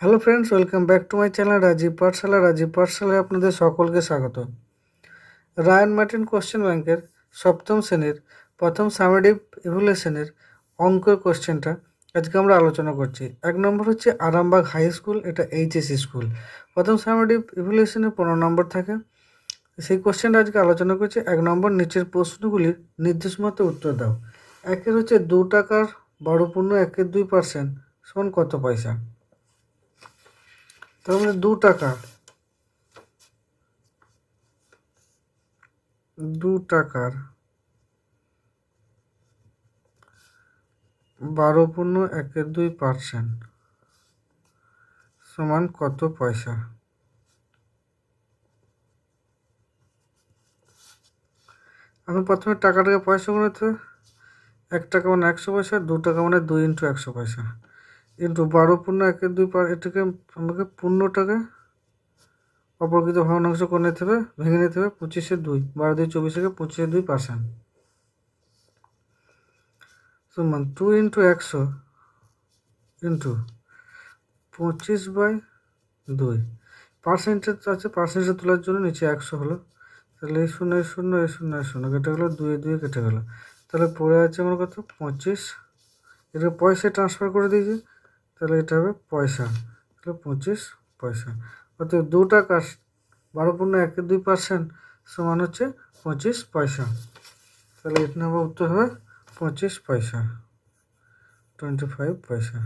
Hello friends welcome back to my channel Rajeev Pathshala Rajeev পাঠশালায় আপনাদের সকলকে স্বাগত। রায়ান মার্টিন কোশ্চেন ব্যাংকের সপ্তম শ্রেণির, প্রথম সামেডিভ ইভুলেশনের অঙ্কের কোশ্চেনটা আজকে আমরা আলোচনা করছি। এক নম্বর হচ্ছে আরামবাগ হাই স্কুল এটা এইচএসি স্কুল প্রথম সামেডিভ ইভুলেশনে পনেরো নম্বর থাকে। সেই কোশ্চেনটা আজকে আলোচনা করছি। এক নম্বর নিচের প্রশ্নগুলির নির্দেশ মতো উত্তর দাও। একের হচ্ছে দু টাকার বারো পূর্ণ একের দুই পার্সেন্ট সমান কত পয়সা? তার মানে দু টাকা। দু টাকার বারো পূর্ণ একের দুই পার্সেন্ট সমান কত পয়সা? আমি প্রথমে টাকাটাকে পয়সা গুণাতে। এক টাকা মানে একশো পয়সা, দু টাকা মানে দুই ইন্টু একশো পয়সা। ইন্টু বারো পূর্ণ একের দুই পার, এটাকে আমাকে পূর্ণটাকে অপরকৃত ভগ্নাংশ করে নিতে হবে, ভেঙে নিতে হবে পঁচিশে দুই, বারো দুই চব্বিশে পঁচিশে দুই পার্সেন্ট সমান টু ইন্টু একশো ইন্টু পঁচিশ বাই দুই। পার্সেন্টেজ আছে পার্সেন্টেজ তোলার জন্য নিচে একশো হলো। তাহলে এই শূন্য এই শূন্য এই শূন্য এই শূন্য কেটে গেলো, দুই দুই কেটে গেলো। তাহলে পড়ে আছে আমার কত? পঁচিশ। এটা পয়সা ট্রান্সফার করে দিয়েছি। তাহলে এটা হবে পয়সা, তাহলে পঁচিশ পয়সা। অর্থাৎ দু টাকা বারো পূর্ণ একের দুই পার্সেন্ট সমান হচ্ছে পঁচিশ পয়সা। তাহলে এটা নেওয়া উত্তর হবে পঁচিশ পয়সা টোয়েন্টি ফাইভ পয়সা।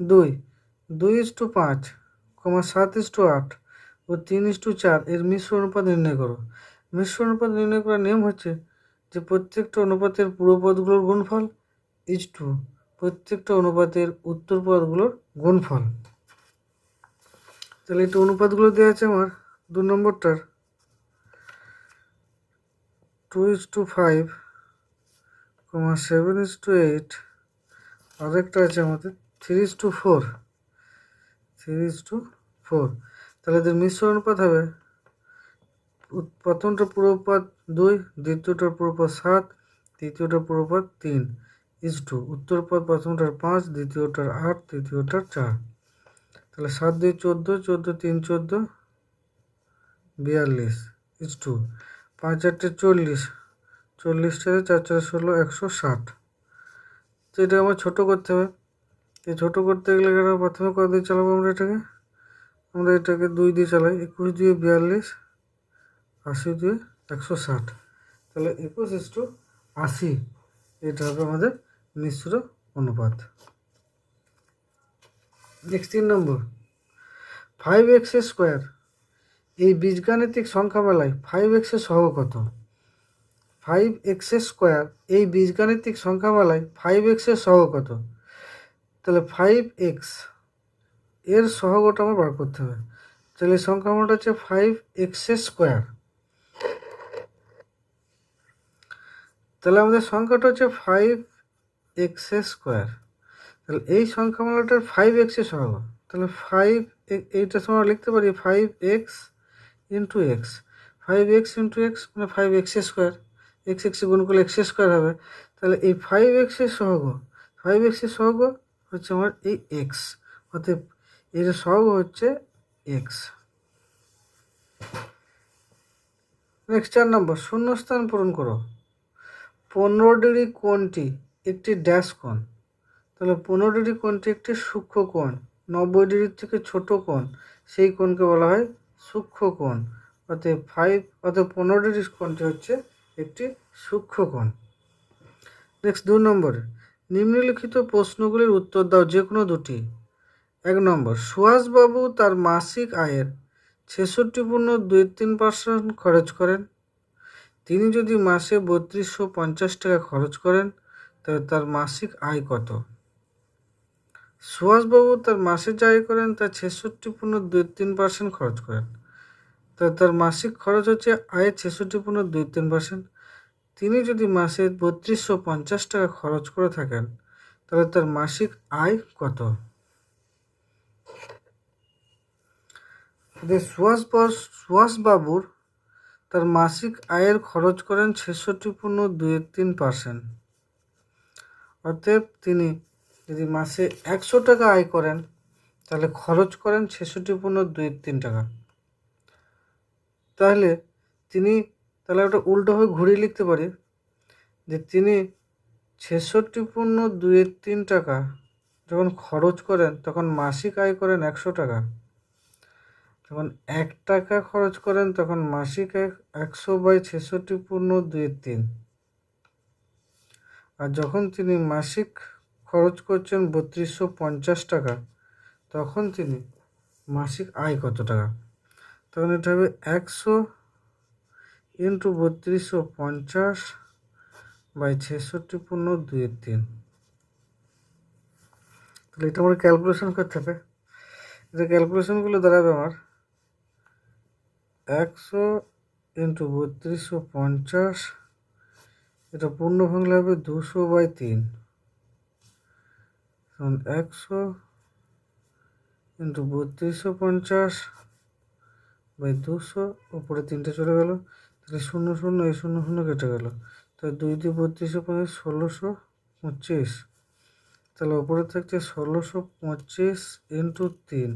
দুই দুই ইস টু পাঁচ, কমা সাত ইস টু আট ও তিন ইস টু চার, এর মিশ্র অনুপাত নির্ণয় করো। মিশ্র অনুপাত নির্ণয় করার নিয়ম হচ্ছে যে প্রত্যেকটা অনুপাতের পুরো পদগুলোর গুণফল ইজ টু। প্রত্যেকটা অনুপাতের উত্তর পদগুলোর গুণফল। তাহলে এটা অনুপাতগুলো দেওয়া আছে আমার দু নম্বরটার। Two is two five comma seven is two eight. আরেকটা আছে আমাদের three is two four. Three is two four. তাহলে এদের মিশ্র অনুপাত হবে প্রথমটা পুরোপাত দুই দ্বিতীয়টার পুরোপাত সাত তৃতীয়টার পুরোপাত তিন। ইজ টু উত্তর পদ প্রথমটার পাঁচ, দ্বিতীয়টার আট, তৃতীয়টার চার। তাহলে সাত দুই চোদ্দ চোদ্দ তিন, চোদ্দ, বিয়াল্লিশ ইজ টু পাঁচ চারটে চল্লিশ চল্লিশ চারে চার চার ষোলো, একশো ষাট। তো এটা আমার ছোটো করতে হবে। এই ছোটো করতে গেলে কেন প্রথমে কত দিয়ে চালাবো আমরা এটাকে? আমরা এটাকে দুই দিয়ে চালাই, একুশ দিয়ে বিয়াল্লিশ, আশি দিয়ে একশো ষাট। তাহলে একুশ ইস টু আশি। এটা হবে আমাদের মিশ্র অনুপাত। নেক্সট তিন নম্বর। ফাইভ এক্স স্কোয়ার এই বীজগাণিতিক সংখ্যা মেলায় ফাইভ এক্সের সহগ কত? ফাইভ এক্স স্কোয়ার এই বীজগাণিতিক সংখ্যা মেলায় ফাইভ এক্সের সহগ কত? তাহলে ফাইভ এক্সের সহগটা আমার বার করতে হবে। তাহলে মানটা হচ্ছে ফাইভ এক্স স্কোয়ার তাহলে আমাদের সংখ্যাটা হচ্ছে ফাইভ এক্স স্কোয়ার। তাহলে এই সংখ্যামালাটার ফাইভ এক্সের সহগ তাহলে ফাইভ এইটা সময় লিখতে পারি five x into x five x into x মানে five x square. X x গুণ করলে এক্স স্কোয়ার হবে। তাহলে এই ফাইভ এক্সের সহগ। ফাইভ এক্সের সহগ হচ্ছে আমার এই এক্স অতএব এর সহগ হচ্ছে এক্স নেক্সট চার নম্বর, শূন্যস্থান পূরণ করো। পনেরো ডিগ্রি কোণটি একটি ড্যাশ কোণ। তাহলে পনেরো ডিগ্রি কোণটি একটি সূক্ষ্ম কোণ, নব্বই ডিগ্রির থেকে ছোট কোণ, সেই কোণকে বলা হয় সূক্ষ্ম কোণ। অতএব ফাইভ অতএব পনেরো ডিগ্রি কোণটি হচ্ছে একটি সূক্ষ্ম কোণ। নেক্সট দু নম্বরে, নিম্নলিখিত প্রশ্নগুলির উত্তর দাও যে কোনো দুটি। এক নম্বর, সুহাসবাবু তার মাসিক আয়ের ছেষট্টি পূর্ণ দুই তিন পার্সেন্ট খরচ করেন। তিনি যদি মাসে বত্রিশশো পঞ্চাশ টাকা খরচ করেন তবে তার মাসিক আয় কত? সুভাষবাবু তার মাসে যা আয় করেন তার ছেষট্টি পূর্ণ দুই তিন পার্সেন্ট খরচ করেন। তা তার মাসিক খরচ হচ্ছে আয়ের ছেষট্টি পূর্ণ দুই তিন পার্সেন্ট তিনি যদি মাসে বত্রিশশো পঞ্চাশ টাকা খরচ করে থাকেন, তাহলে তার মাসিক আয় কত? সুভাষ সুভাষবাবুর তার মাসিক আয়ের খরচ করেন ছেষট্টি পূর্ণ দুই তিন পার্সেন্ট অতএব তিনি যদি মাসে একশো টাকা আয় করেন, তাহলে খরচ করেন ছেষট্টি পূর্ণ দুই তিন টাকা। তাহলে তিনি, তাহলে ওটা উল্টোভাবে ঘুরিয়ে লিখতে পারি যে তিনি ছেষট্টি পূর্ণ দুয়ের তিন টাকা যখন খরচ করেন, তখন মাসিক আয় করেন একশো টাকা। যখন এক টাকা খরচ করেন, তখন মাসিক একশো বাই ছেষট্টি পূর্ণ দুয়ের তিন। আর যখন তিনি মাসিক খরচ করছেন বত্রিশশো পঞ্চাশ টাকা, তখন তিনি মাসিক আয় কত টাকা? তখন এটা হবে একশো ইন্টু বত্রিশশো পঞ্চাশ বাই ছেষট্টি পূর্ণ দুইয়ের তিন। তাহলে এটা আমার ক্যালকুলেশন করতে হবে। এটা ক্যালকুলেশনগুলো দাঁড়াবে আমার একশো ইন্টু বত্রিশশো পঞ্চাশ এটা পূর্ণ ভাঙলে হবে দুশো বাই তিন। একশো ইন্টু বত্রিশশো পঞ্চাশ বাই দুশো, উপরে তিনটে চলে গেল। তাহলে শূন্য শূন্য, এই শূন্য শূন্য কেটে গেল। তাহলে দুই দুই বত্রিশশো পঁচিশ ষোলোশো পঁচিশ। তাহলে উপরে থাকছে ষোলোশো পঁচিশ ইন্টু তিন।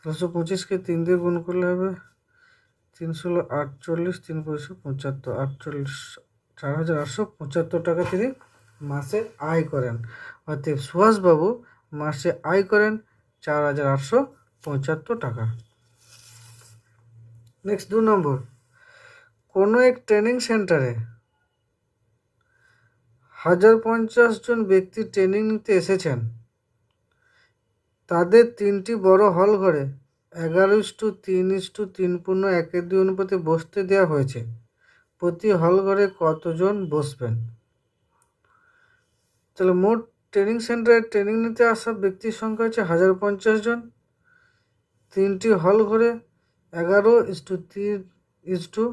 ষোলোশো পঁচিশকে তিন দিয়ে গুণ করলে হবে তিন ষোলো আটচল্লিশ, তিন পঁচিশশো পঁচাত্তর, আটচল্লিশ চার হাজার আটশো পঁচাত্তর টাকা তিনি মাসে আয় করেন। অতএব সুভাষবাবু মাসে আয় করেন চার হাজার আটশো পঁচাত্তর টাকা। নেক্সট দু নম্বর। কোনো এক ট্রেনিং সেন্টারে হাজার পঞ্চাশ জন ব্যক্তি ট্রেনিং নিতে এসেছেন। তাদের তিনটি বড় হল ঘরে এগারো ইস্টু তিন ইস্টু তিন পূর্ণ একের দুই অনুপাতে বসতে দেওয়া হয়েছে। প্রতি হল ঘরে কতজন বসবেন? তাহলে মোট ট্রেনিং সেন্টারে ট্রেনিং নিতে আসা ব্যক্তির সংখ্যা হচ্ছে হাজার পঞ্চাশ জন। তিনটি হল ঘরে এগারো ইস্টু তিন ইস্টু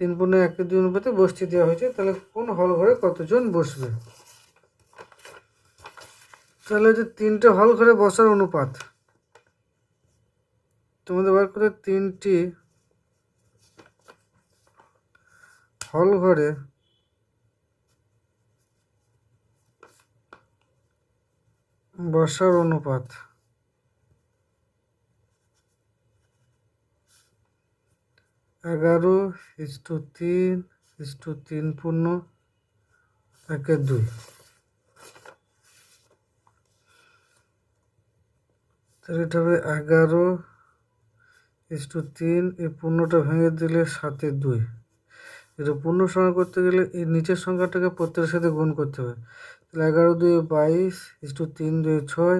তিন পূর্ণ এক দুই অনুপাতে বসতে দেওয়া হয়েছে। তাহলে কোন হল ঘরে কতজন বসবে? তাহলে হচ্ছে তিনটে হল ঘরে বসার অনুপাত। তোমাদের বার করে তিনটি হল ঘরে। বসার অনুপাত। এগারো ইস্টু তিন ইস্টু তিন পূর্ণ একের দুই। তাহলে এটা হবে এগারো ইস্টু তিন, এই পূর্ণটা ভেঙে দিলে সাতে দুই। এটা পূর্ণ সংখ্যা করতে গেলে এই নিচের সংখ্যাটাকে প্রত্যেকের সাথে গুণ করতে হবে। তাহলে এগারো দুই বাইশ ইস্টু তিন দুই ছয়,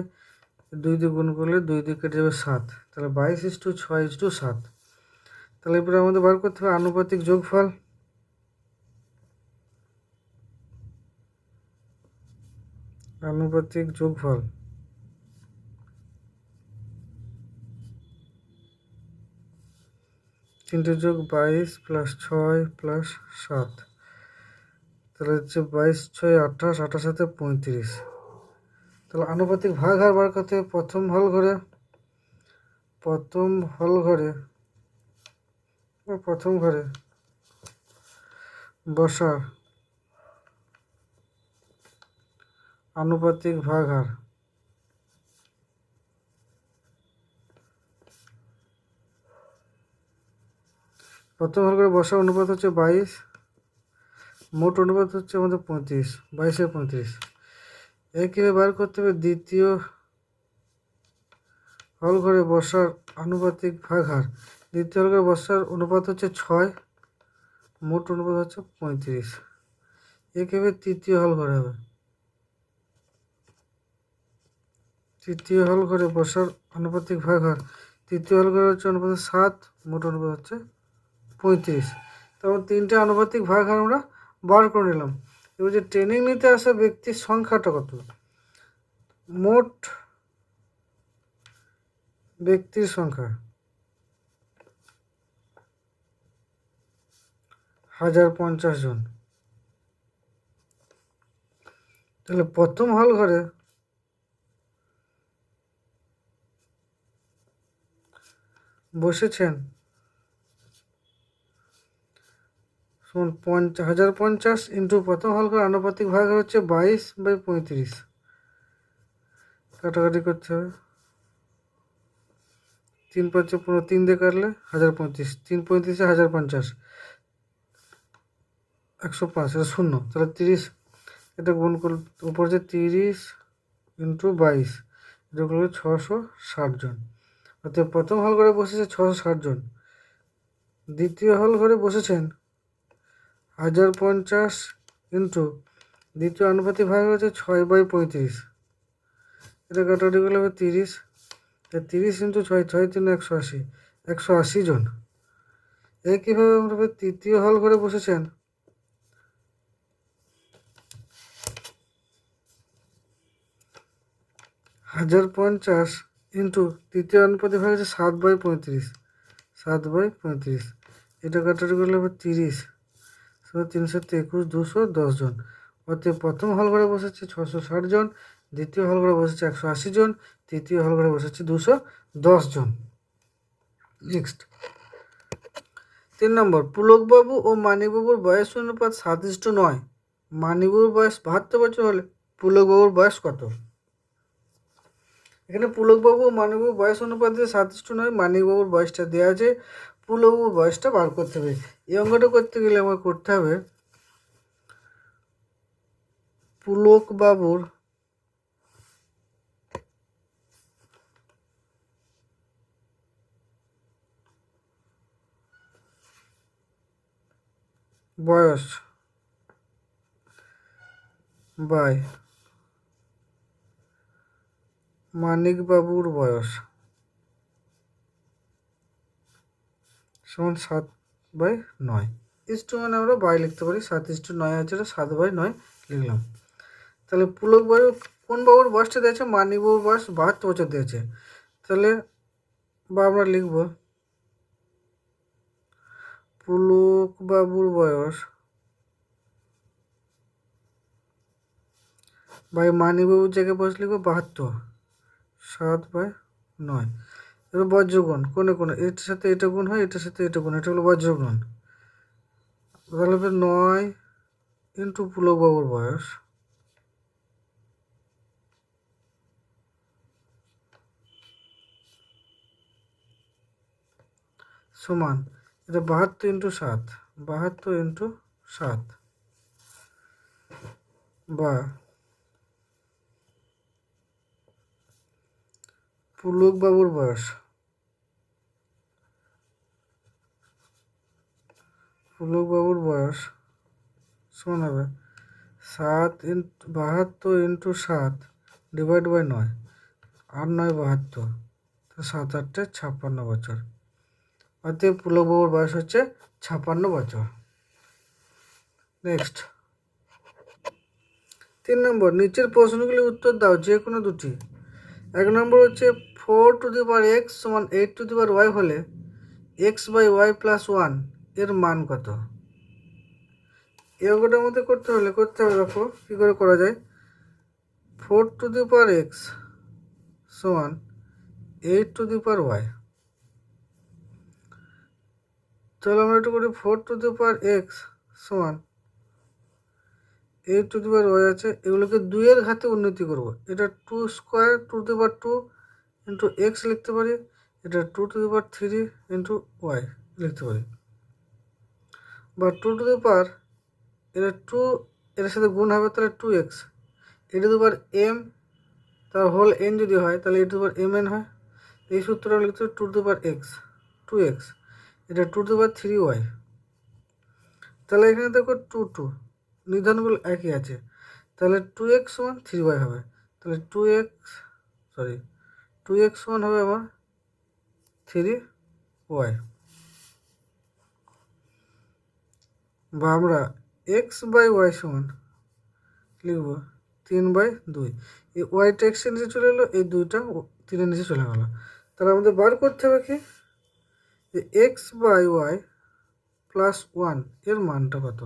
দুই দিয়ে গুণ করলে দুই দিয়ে কেটে যাবে সাত। তাহলে বাইশ ইস্টু ছয় ইস্টু সাত। তাহলে এরপরে আমাদের বার করতে হবে আনুপাতিক যোগফল। আনুপাতিক যোগফল। তিনটে যোগ বাইশ প্লাস ছয় প্লাস সাত। তাহলে হচ্ছে বাইশ, ছয়, আঠাশ আঠাশ সাথে পঁয়ত্রিশ। তাহলে আনুপাতিক ভাগ হার বার করতে প্রথম হল ঘরে। প্রথম হল ঘরে প্রথম ঘরে বসার আনুপাতিক ভাগ হার প্রথম হল করে বসার অনুপাত হচ্ছে বাইশ, মোট অনুপাত হচ্ছে আমাদের পঁয়ত্রিশ বাইশে পঁয়ত্রিশ। একইভাবে বার করতে হবে দ্বিতীয় হল ঘরে বসার আনুপাতিক ভাগ হার। দ্বিতীয় হল ঘরে বসার অনুপাত হচ্ছে ছয়, মোট অনুপাত হচ্ছে পঁয়ত্রিশ। একইভাবে তৃতীয় হল ঘরে হবে। তৃতীয় হল ঘরে বসার আনুপাতিক ভাগ হার। তৃতীয় হল ঘরে হচ্ছে অনুপাত সাত, মোট অনুপাত হচ্ছে পঁয়ত্রিশ। তারপর তিনটে আনুপাতিক ভাগ আমরা বার করে নিলাম। এবার যে ট্রেনিং নিতে আসা ব্যক্তির সংখ্যাটা কত? মোট ব্যক্তির সংখ্যা হাজার পঞ্চাশ জন। তাহলে প্রথম হল ঘরে বসেছেন সমান পঞ্চাশ হাজার পঞ্চাশ ইন্টু প্রথম হল করে আনুপাতিক ভাগ হচ্ছে বাইশ বাই পঁয়ত্রিশ। কাটাকাটি করতে হবে। তিন পাঁচে পনেরো, তিন দিয়ে কাটলে হাজার পঁয়ত্রিশ তিন পঁয়ত্রিশে হাজার পঞ্চাশ। একশো পাঁচ, এটা শূন্য। তাহলে তিরিশ, এটা গুণ করলে উপর যে তিরিশ ইন্টু বাইশ, এটা করলে ছশো ষাট জন। অর্থাৎ প্রথম হল ঘরে বসেছে ছশো ষাট জন। দ্বিতীয় হল ঘরে বসেছেন হাজার পঞ্চাশ ইন্টু দ্বিতীয় আনুপাতিক ভাগ হচ্ছে ছয় বাই পঁয়ত্রিশ। এটা করলে হবে তিরিশ। তিরিশ ইন্টু ছয় ছয় তিন, একশো আশি। একশো আশি জন। একইভাবে আমরা তৃতীয় হল ঘরে বসেছেন? হাজার পঞ্চাশ ইন্টু তৃতীয় অনুপাতে ভাগ হচ্ছে সাত বাই পঁয়ত্রিশ। সাত বাই পঁয়ত্রিশ। এটা কাটাকাটি করলে হবে তিরিশ। সেটা তিনশো একুশ, দুশো, দশ জন। অর্থাৎ প্রথম হল ঘরে বসেছে ছশো ষাট জন, দ্বিতীয় হল ঘরে বসেছে একশো আশি জন, তৃতীয় হল ঘরে বসেছে দুশো দশ জন। নেক্সট তিন নম্বর, পুলকবাবু ও মানিকবাবুর বয়স অনুপাত সাতিষ্ট নয়। মানিকবাবুর বয়স বাহাত্তর বছর হলে পুলকবাবুর বয়স কত? এখানে পুলকবাবু ও মানিকবাবুর বয়স অনুপাতে সাতিষ্ট নয়, মানিকবাবুর বয়সটা দেওয়া আছে, পুলকবাবুর বয়সটা বার করতে হবে। এই অঙ্কটা করতে গেলে আমার করতে হবে। পুলক বাবুর বয়স বাই। মানিকবাবুর বয়স সমান সাত। বাই নয়। ইস্টু মানে আমরা বাই লিখতে পারি, সাত ইস্টু নয় আছে সাত বাই নয় লিখলাম। তাহলে পুলক বাবু কোন বাবুর বয়সটা দিয়েছে? মানিকবাবুর বয়স বাহাত্তর বছর দিয়েছে। তাহলে বা আমরা লিখব পুলক বাবুর বয়স বাই মানিকবাবুর জায়গায় বয়স লিখব বাহাত্তর, সাত বাই নয়। এবার বজ্রগুণ কোনে কোনে এটার সাথে এটা গুণ হয়, এটার সাথে এটা গুণ, এটা হলো বজ্রগুণ। তাহলে নয় ইন্টু পুলকবাবুর বয়স। সমান, এটা বাহাত্তর ইন্টু সাত, বাহাত্তর ইন্টু সাত। বা পুলকবাবুর বয়স। পুলকবাবুর বয়স সমান হবে সাত ইন্টু বাহাত্তর ইন্টু সাত ডিভাইড বাই নয় আট নয় বাহাত্তর সাত আটটে ছাপ্পান্ন বছর। অতএব পুলকবাবুর বয়স হচ্ছে ছাপ্পান্ন বছর। নেক্সট তিন নম্বর, নিচের প্রশ্নগুলির উত্তর দাও, যে কোনো দুটি। এক নম্বর হচ্ছে four to the power x সমান eight to the power y হলে এক্স বাই ওয়াই প্লাস ওয়ানের মান কত? অঙ্কটার মধ্যে করতে হলে, করতে হবে দেখো, কী করে করা যায়? Four to the power x সমান eight to the power y. তাহলে আমরা একটু করি, four to the power x সমান eight to the power y আছে, এগুলোকে দুইয়ের ঘাতে উন্নতি করব। এটা two square to the power two into x লিখতে পারি, এটা two to the power three into y লিখতে পারি। বা টু টু দি পাওয়ার এটা টু এর সাথে গুণ হবে তাহলে টু এক্স এটা টু পাওয়ার এম তার হোল এন যদি হয়, তাহলে A to power M N হয়। এই সূত্রটা লিখতে হবে two to power x two x এটা two to power three y তাহলে এখানে দেখো টু টু নির্ধারণগুলো একই আছে। তাহলে টু এক্স সমান থ্রি ওয়াই হবে। তাহলে two x sorry two x সমান হবে আমার থ্রি ওয়াই বা আমরা এক্স বাই ওয়াই সমান লিখব তিন বাই দুই। এই ওয়াইটা এক্সের নিচে চলে এলো, এই দুইটা তিনের নিচে চলে গেলো। তাহলে আমাদের বার করতে হবে কি? যে এক্স বাই ওয়াই প্লাস ওয়ানের মানটা কত?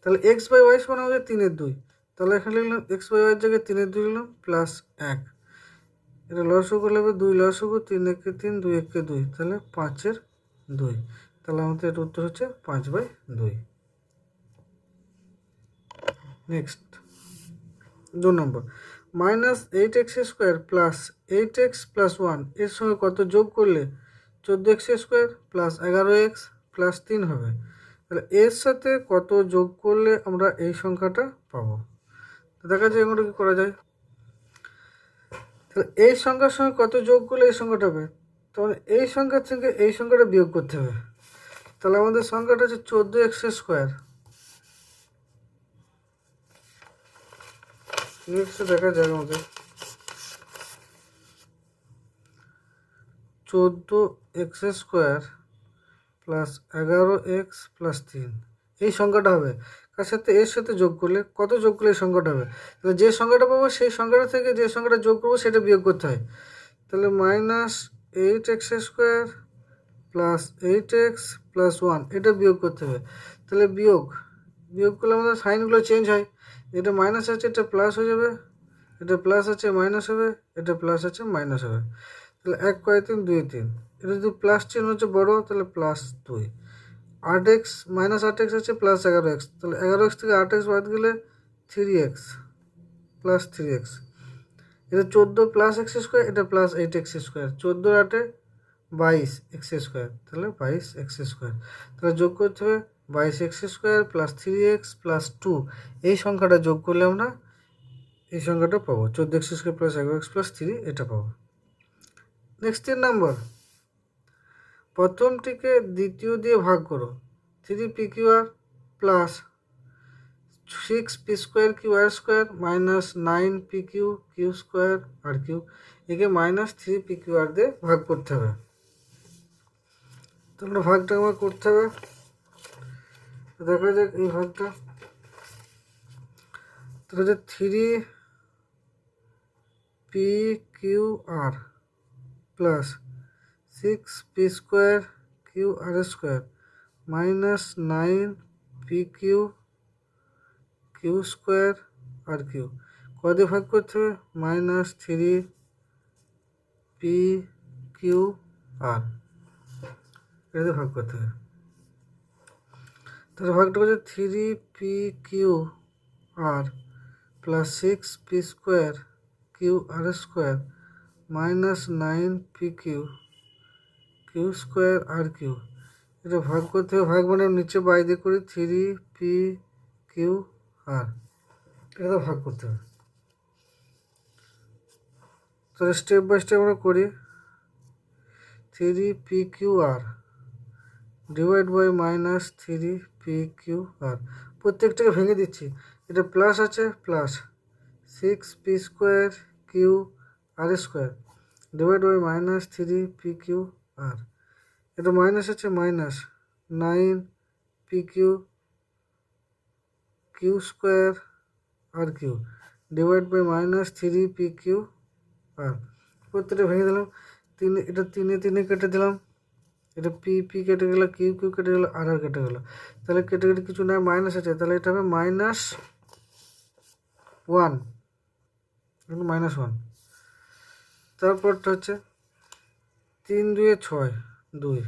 তাহলে এক্স বাই ওয়াই সমান আমাদের তিনের দুই। তাহলে এখানে লিখলাম এক্স বাই ওয়াইয়ের জায়গায় তিনের দুই লিখলাম প্লাস এক। এটা লসও করলে হবে দুই লসগু তিন একে তিন, দুই একে দুই। তাহলে পাঁচের দুই। তাহলে আমাদের উত্তর হচ্ছে পাঁচ বাই দুই। নেক্সট দু নম্বর। Minus eight x square plus eight x plus one, এর সঙ্গে কত যোগ করলে চোদ্দ এক্স স্কোয়ার প্লাস এগারো এক্স প্লাস তিন হবে? তাহলে এর সাথে কত যোগ করলে আমরা এই সংখ্যাটা পাবো? দেখা যায় এগুলো কী করা যায়। তাহলে এই সংখ্যার সঙ্গে কত যোগ করলে এই সংখ্যাটা হবে? তখন এই সংখ্যার থেকে এই সংখ্যাটা বিয়োগ করতে হবে। তাহলে আমাদের সংখ্যাটা হচ্ছে চোদ্দ এক্স স্কোয়ার। দেখা যাক আমাদের। চোদ্দ এক্স স্কোয়ার প্লাস এগারো এক্স প্লাস তিন। এই সংখ্যাটা হবে। কার সাথে এর সাথে যোগ করলে, কত যোগ করলে এই সংখ্যাটা হবে? তাহলে যে সংখ্যাটা পাবো, সেই সংখ্যাটা থেকে যে সংখ্যাটা যোগ করব, সেটা বিয়োগ করতে হয়। তাহলে minus eight x square plus eight x plus one এটা বিয়োগ করতে হবে। তাহলে বিয়োগ বিয়োগ করলে আমাদের সাইনগুলো চেঞ্জ হয়। এটা মাইনাস আছে, এটা প্লাস হয়ে যাবে। এটা প্লাস আছে মাইনাস হবে। এটা প্লাস আছে মাইনাস হবে। তাহলে এক কয় তিন, দুই তিন। এটা যদি প্লাস চিহ্ন হচ্ছে বড়, তাহলে প্লাস দুই। আট এক্স মাইনাস আট এক্স আছে প্লাস এগারো এক্স তাহলে এগারো এক্স থেকে আট এক্স বাদ গেলে three x plus three x এটা চোদ্দ প্লাস এক্স স্কোয়ার এটা প্লাস এইট এক্স স্কোয়ার চোদ্দ আটে বাইশ এক্স স্কোয়ার তাহলে বাইশ এক্স স্কোয়ার তাহলে যোগ করতে হবে বাইশ x square plus three x plus two এই সংখ্যাটা যোগ করলে আমরা এই সংখ্যাটা পাবো। চোদ্দ এক্স স্কোয়ার প্লাস এগারো এক্স প্লাস থ্রি এটা পাবো। নেক্সট তিন নাম্বার প্রথমটিকে দ্বিতীয় দিয়ে ভাগ করো। Three P Q R plus six P square Q R square minus nine P Q Q square R Q একে minus three P Q R দিয়ে ভাগ করতে হবে। তোমরা ভাগটা আমার করতে হবে। দেখা যাক এই ভাগটা। তাহলে যে three P Q R plus six P square Q R square minus nine P Q Q square R Q কদে ভাগ করতে হবে? Minus three P Q R এটাতে ভাগ করতে হবে। তাহলে ভাগটা হচ্ছে three P Q R plus six P square Q R square minus nine P Q Q square R Q. এটা ভাগ করতে হবে, ভাগ মানে নিচে বাইরে করি থ্রি পি কিউ আর এটা ভাগ করতে হবে। তাহলে স্টেপ বাই স্টেপ আমরা করি। Three P Q R divide by minus three P Q R প্রত্যেকটাকে ভেঙে দিচ্ছি। এটা প্লাস আছে plus six P square Q R square divide by minus three P Q R এটা মাইনাস আছে minus nine P Q Q square R Q divide by minus three P Q R প্রত্যেকটা ভেঙে দিলাম, তিন এটা তিনে তিনে কেটে দিলাম, এটা পি পি কেটে গেল কিউ কিউ কেটে গেল আর আর কেটে গেল। তাহলে কেটে কেটে কিছু না মাইনাস আছে, তাহলে এটা হবে মাইনাস ওয়ান মাইনাস ওয়ান তারপরটা হচ্ছে তিন দুয়ে ছয়, দুই।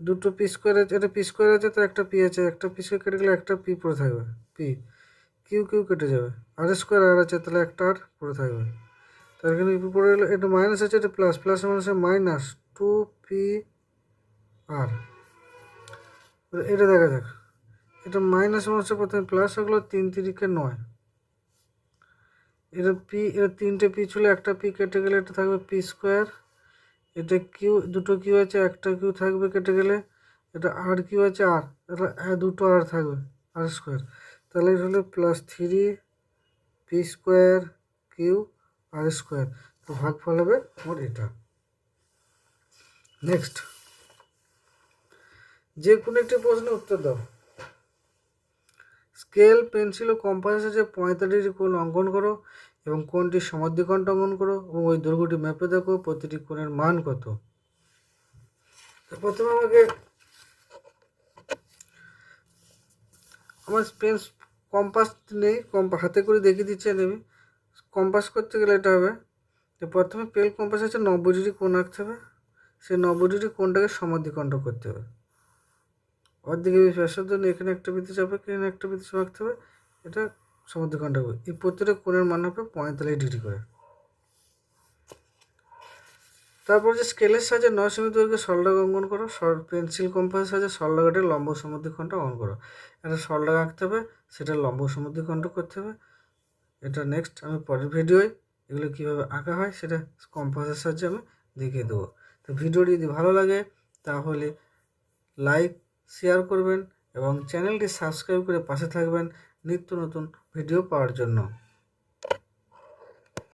দুটো পি স্কোয়ার আছে এটা পিস স্কোয়ার আছে তো একটা পি আছে। একটা পি স্কোয়ার কেটে গেলে একটা পি পড়ে থাকবে। পি কিউ কিউ কেটে যাবে। আর স্কোয়ার আর আছে, তাহলে একটা আর পড়ে থাকবে। তার এখানে পি পড়ে গেলে এটা মাইনাস আছে, এটা প্লাস প্লাস মাইনাসে মাইনাস টু পি আর এটা দেখা যাক। এটা মাইনাস মাইনাসে প্রথমে প্লাস হলো তিন তিরিকে নয়। এটা পি এটা তিনটে পি ছিল, একটা পি কেটে গেলে এটা থাকবে পি স্কোয়ার এটা কিউ, দুটো কিউ আছে, একটা কিউ থাকবে কেটে গেলে, এটা আর কিউ আছে, আর, এটা দুটো আর থাকবে, আর স্কোয়ার তাহলে এটা হলো plus three P square Q R square তো ভাগফল হবে মোট এটা। নেক্সট যে কোনো একটি প্রশ্নের উত্তর দাও। স্কেল পেন্সিল ও কম্পাসের যে পঁয়তাল্লিশ কোণ অঙ্কন করো। এবং কোনটি সমাধিকণ্ঠ অঙ্কন করো এবং ওই দৈর্ঘ্যটি ম্যাপে দেখো, প্রতিটি কোণের মান কত। প্রথমে আমাকে আমার পেন কম্পাস নেই, কম্পা, হাতে করে দেখিয়ে দিচ্ছে আমি। কম্পাস করতে গেলে এটা হবে, তো প্রথমে পেল কম্পাস আছে নব্বই ডিগ্রি কোণ আঁকতে হবে, সেই নব্বই ডিগ্রি কোণটাকে সমাধিকণ্ঠ করতে হবে। অর্ধেক ব্যাসার জন্য এখানে একটা বৃত্তি চাপে, এখানে একটা বৃত্তি আঁকতে হবে, এটা সমুদ্রখণ্ড এই প্রত্যেকটা কোণের মান হবে পঁয়তাল্লিশ ডিগ্রি করে। তারপর যে স্কেলের সাহায্যে নয় সেমি দৈর্ঘ্যে অঙ্কন করো পেন্সিল কম্পাসের সাহায্যে সরলরেখাটির লম্ব সমুদ্রখণ্ড অঙ্কন করো। একটা সরলরেখা আঁকতে হবে, সেটা লম্ব সমুদ্রখণ্ড করতে হবে। এটা নেক্সট আমি পরের ভিডিওয় এগুলো কীভাবে আঁকা হয় সেটা কম্পাসের সাহায্যে আমি দেখিয়ে দেবো। তো ভিডিওটি যদি ভালো লাগে, তাহলে লাইক শেয়ার করবেন এবং চ্যানেলটি সাবস্ক্রাইব করে পাশে থাকবেন। নিত্য নতুন ভিডিও পাওয়ার জন্য।